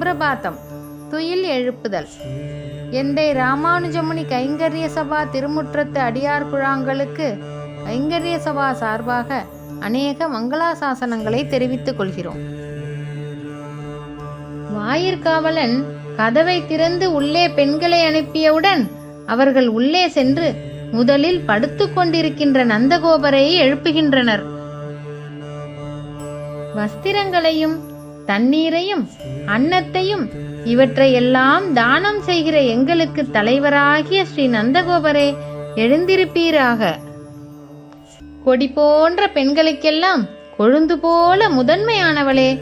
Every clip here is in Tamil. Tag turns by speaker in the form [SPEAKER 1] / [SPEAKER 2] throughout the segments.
[SPEAKER 1] சுப்ரபாதம். துயில் எழுப்புதல். எந்தை ராமானுஜமுனி கைங்கரிய சபா திருமுற்றத்து அடியார் குழாங்களுக்கு கைங்கரிய சபா சார்பாக அநேக மங்களாசாசனங்களை தெரிவித்துக் கொள்கிறோம். வாயிற்காவலன் கதவை திறந்து உள்ளே பெண்களை அனுப்பியவுடன் அவர்கள் உள்ளே சென்று முதலில் படுத்துக் கொண்டிருக்கின்ற நந்தகோபரை எழுப்புகின்றனர். வஸ்திரங்களையும் தண்ணீரையும் அன்னத்தையும் இவற்றையெல்லாம் தானம் செய்கிற எங்களுக்கு தலைவராகிய ஸ்ரீ நந்தகோபரே எழுந்திருப்பீராக. கொடி போன்ற பெண்களுக்கெல்லாம் கொழுந்து போல முதன்மையானவளே.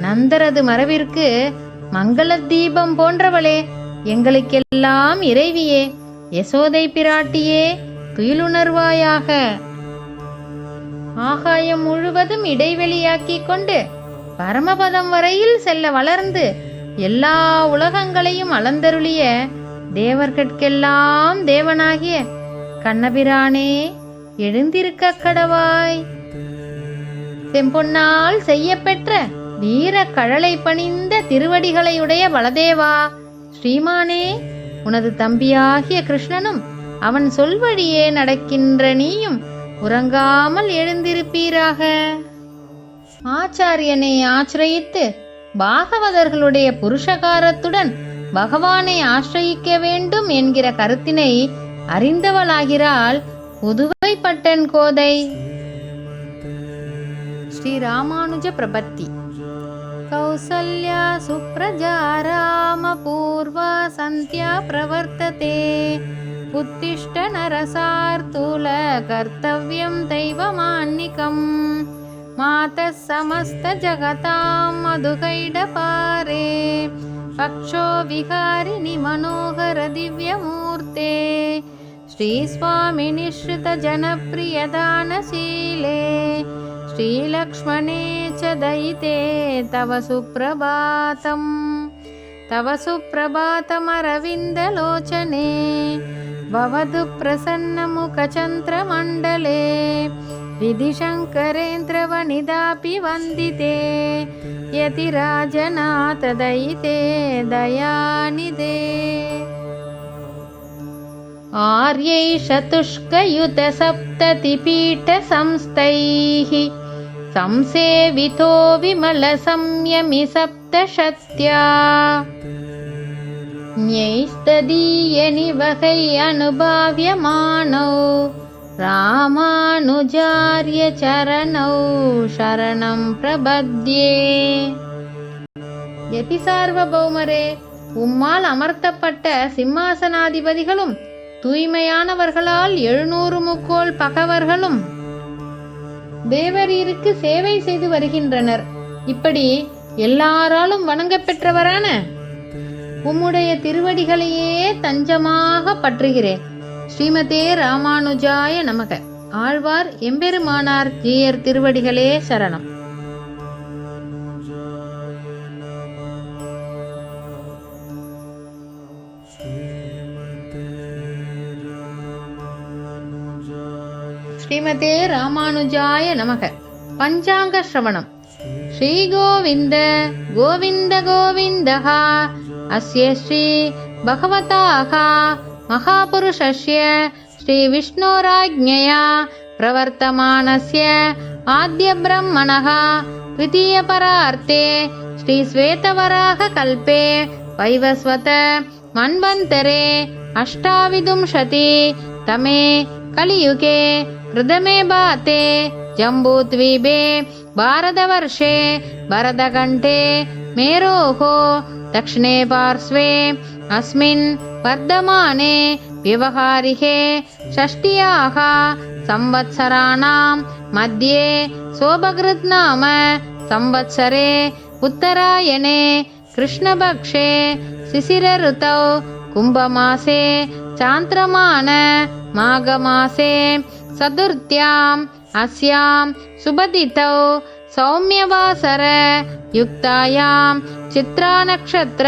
[SPEAKER 1] நந்தரது மரவிற்கு மங்கள தீபம் போன்றவளே. எங்களுக்கெல்லாம் இறைவியே. யசோதை பிராட்டியே துயிலுணர்வாயாக. ஆகாயம் முழுவதும் இடைவெளியாக்கிக் கொண்டு பரமபதம் வரையில் செல்ல வளர்ந்து எல்லா உலகங்களையும் அளந்தருளிய தேவர்கட்கெல்லாம் தேவனாகிய கண்ணபிரானே எழுந்திருக்க கடவாய். செம்பொன்னால் செய்யப்பெற்ற வீர கழலை பணிந்த திருவடிகளையுடைய வளதேவா ஸ்ரீமானே உனது தம்பியாகிய கிருஷ்ணனும் அவன் சொல்வழியே நடக்கின்ற நீயும் உறங்காமல் எழுந்திருப்பீராக. ஆச்சாரியனை ஆசிரயித்து பாகவதர்களுடைய புருஷகாரத்துடன் பகவானை ஆசிரயிக்க வேண்டும் என்கிற கருத்தினை அறிந்தவளாகிறாள் புதுவை பட்டன் கோதை. ஸ்ரீ ராமானுஜ பிரபத்தி. கௌசல்யா சுப்ரஜா ராம பூர்வா சந்தியா பிரவர்த்ததே. உத்திஷ்ட நரசார்த்தூல கர்த்தவ்யம் தெய்வமான்னிகம். मातः समस्तजगतां मधुकैडपारे पक्षो विहारिणि मनोहरदिव्यमूर्ते श्रीस्वामिनिश्रितजनप्रियदानशीले श्रीलक्ष्मणे च दयिते तव सुप्रभातम्। तव सुप्रभातमरविन्दलोचने भवतु प्रसन्नमुखचन्द्रमण्डले विधिशङ्करेन्द्रवनिदापि वन्दिते। यतिराजनाथ दयिते दयानिदे। आर्यैशतुष्कयुतसप्ततिपीठसंस्तैः संसेवितो विमलसंयमि सप्तशत्या ज्ञैस्तदीयनिवहै अनुभाव्यमाणौ ராமானுஜாரிய சரணௌ சரணம் பிரபத்யே. யதி சார்வபௌமரே உம்மால் அமர்த்தப்பட்ட சிம்மாசனாதிபதிகளும் தூய்மையானவர்களால் எழுநூறு முக்கோள் பகவர்களும் தேவரீருக்கு சேவை செய்து வருகின்றனர். இப்படி எல்லாராலும் வணங்கப்பெற்றவரான உம்முடைய திருவடிகளையே தஞ்சமாக பற்றுகிறேன். ஸ்ரீமதே ராமானுஜாய நமக. ஆழ்வார் எம்பெருமானார் ஜீயர் திருவடிகளே சரணம். ஸ்ரீமதே ராமானுஜாய நமக. பஞ்சாங்க சிரவணம் ஸ்ரீ கோவிந்த கோவிந்த கோவிந்தகா அஸ்ய பகவதாகா महापुरुषस्य श्रीविष्णोराज्ञया प्रवर्तमानस्य आद्यब्रह्मणः द्वितीयपरार्थे श्रीश्वेतवराहकल्पे वैवस्वत मन्वन्तरे अष्टाविंशति तमे कलियुगे प्रथमे बाते जम्बूद्वीपे भारतवर्षे भरतकण्ठे मेरोः दक्षिणे पार्श्वे अस्मिन् वर्धमाने व्यवहारिके षष्ट्याः संवत्सराणां मध्ये शोभकृत् नाम संवत्सरे उत्तरायणे कृष्णपक्षे शिशिरऋतौ कुम्भमासे चान्द्रमान माघमासे चतुर्थ्याम् अस्यां सुबदितौ सौम्यवासर युक्तायां चित्रानक्षत्र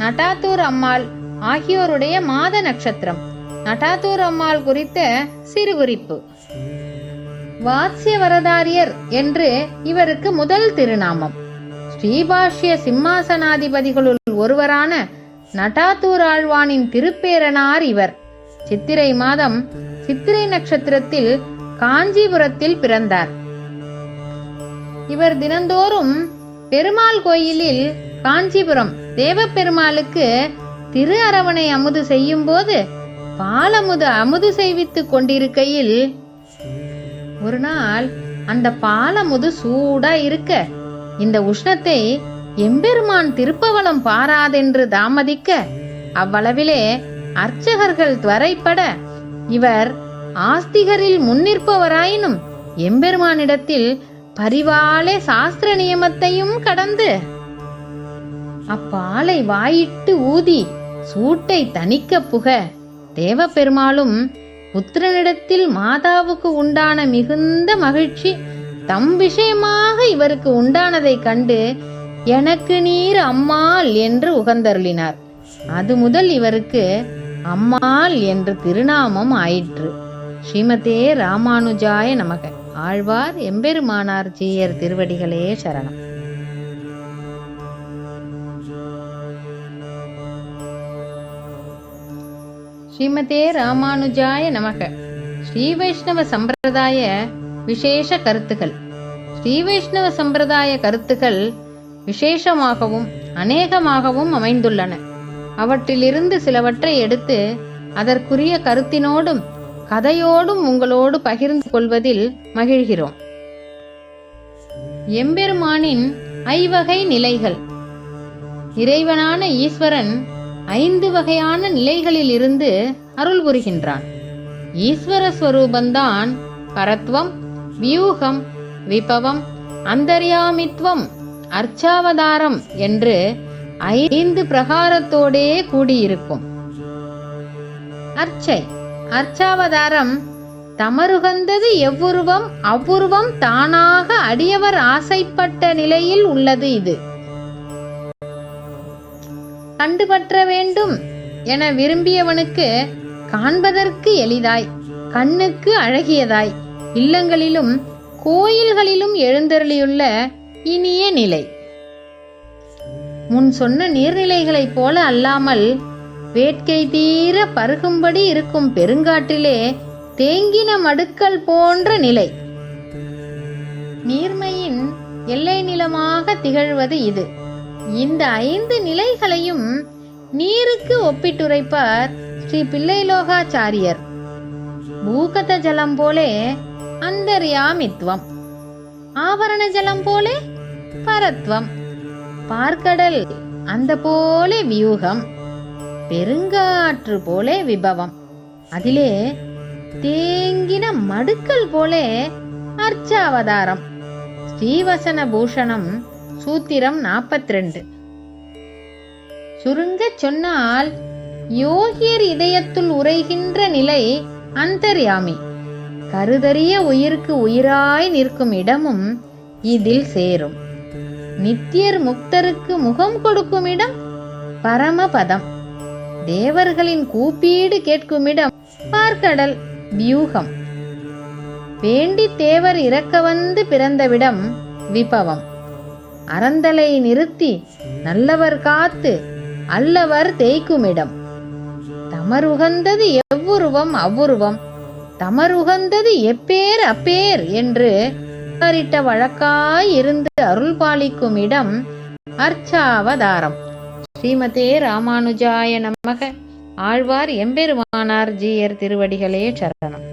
[SPEAKER 1] நட்டாத்தூர் அம்மாள் ஆகியோருடைய மாத நட்சத்திரம். நட்டாத்தூர் அம்மாள் குறித்த சிறு குறிப்பு. வாத்ய வரதாரியர் என்று இவருக்கு முதல் திருநாமம். ஸ்ரீபாஷ்ய சிம்மாசனாதிபதிகளுள் ஒருவரான நட்டாத்தூர் ஆழ்வானின் திருப்பேரனார் இவர். சித்திரை மாதம் சித்திரை நட்சத்திரத்தில் காஞ்சிபுரத்தில் பிறந்தார். இவர் தினந்தோறும் பெருமாள் கோயிலில் காஞ்சிபுரம் தேவப்பெருமாளுக்கு திரு அரவணை அமுது செய்யும் போது பாலமுது அமுது செய்வித்துக் கொண்டிருக்கையில் ஒரு நாள் அந்த பாலமுது சூடா இருக்க இந்த உஷ்ணத்தை எம்பெருமான் திருப்பவளம் பாராதென்று தாமதிக்க அவ்வளவிலே அர்ச்சகர்கள் துவரைப்பட இவர் ஆஸ்திகரில் முன்னிற்பவராயினும் எம்பெருமானிடத்தில் பரிவாலே சாஸ்திர நியமத்தையும் கடந்து அப்பாலை வாயிட்டு ஊதி சூட்டை தணிக்க புக. தேவப்பெருமாளும் புத்திரனிடத்தில் மாதாவுக்கு உண்டான மிகுந்த மகிழ்ச்சி தம் விஷயமாக இவருக்கு உண்டானதை கண்டு எனக்கு நீர் அம்மாள் என்று உகந்தருளினார். அது முதல் இவருக்கு அம்மாள் என்று திருநாமம் ஆயிற்று. ஸ்ரீமதே ராமானுஜாய நமக. ஆழ்வார் எம்பெருமானார் ஜீயர் திருவடிகளே சரணம். ஸ்ரீமதே ராமானுஜாய நமக. ஸ்ரீ வைஷ்ணவ சம்பிரதாய விசேஷ கருத்துகள் ஸ்ரீ வைஷ்ணவ சம்பிரதாய கருத்துக்கள் விசேஷமாகவும் அநேகமாகவும் அமைந்துள்ளன. அவற்றிலிருந்து சிலவற்றை எடுத்து அதற்குரிய கருத்தினோடும் கதையோடும் உங்களோடு பகிர்ந்து கொள்வதில் மகிழ்கிறோம். எம்பெருமானின் ஐவகை நிலைகள். இறைவனான ஈஸ்வரன் ஐந்து வகையான நிலைகளில் இருந்து அருள் புரிகின்றான். ஈஸ்வர ஸ்வரூபந்தான் பரத்வம் வியூகம் விபவம் அந்தர்யாமித்வம் அர்ச்சாவதாரம் என்று ஐந்து பிரகாரத்தோடே கூடியிருக்கும். அர்ச்சை அர்ச்சாவதாரம் தமருகந்தது எவ்வுருவம் அவ்வுருவம் தானாக அடியவர் ஆசைப்பட்ட நிலையில் உள்ளது இது. கண்டுபற்ற வேண்டும் என விரும்பியவனுக்கு காண்பதற்கு எளிதாய் கண்ணுக்கு அழகியதாய். இல்லங்களிலும் கோயில்களிலும் எழுந்தருளியுள்ள இனிய நிலை. முன் சொன்ன நீர்நிலைகளைப் போல அல்லாமல் வேட்கை தீர பருகும்படி இருக்கும் பெருங்காற்றிலே தேங்கின மடுக்கல் போன்ற நிலை. நீர்மையின் எல்லை நிலமாக திகழ்வது இது. இந்த ஐந்து நிலைகளையும் நீருக்கு ஒப்பிட்டுரைப்பார் ஸ்ரீ பிள்ளைலோகாச்சாரியர். பூகத ஜலம் போலே அந்தர்யாமித்வம். ஆவரண ஜலம் போலே பரத்வம். பார்க்கடல் அந்த போலே வியூகம். பெருங்காற்று போலே விபவம். அதிலே தேங்கின மடுக்கல் போலே அர்ச்சாவதாரம். ஸ்ரீவசன பூஷணம் சூத்திரம் நாற்பத்தி ரெண்டு சுருங்கச் சொன்னால் யோகியர் இதயத்துள் உரைகின்ற நிலை அந்தர்யாமி. கருதறிய உயிருக்கு உயிராய் நிற்கும் இடமும் இதில் சேரும். நித்தியர் முக்தருக்கு முகம் கொடுக்கும் இடம் பரமபதம். தேவர்களின் கூப்பீடு கேட்கும் இடம் பார்க்கடல் வியூகம். வேண்டி தேவர் இறக்க வந்து பிறந்தவிடம் விபவம். அறந்தலை நிறுத்தி நல்லவர் காத்து அல்லவர் தேய்க்குமிடம். தமருகந்தது எவ்வுருவம் அவ்வுருவம் தமருகந்தது எப்பேர் அப்பேர் என்று அறிட்ட வழக்காய் இருந்து அருள் பாலிக்கும் இடம் அர்ச்சாவதாரம். ஸ்ரீமதே ராமானுஜாய நமக. ஆழ்வார் எம்பெருமானார் ஜீயர் திருவடிகளே சரணம்.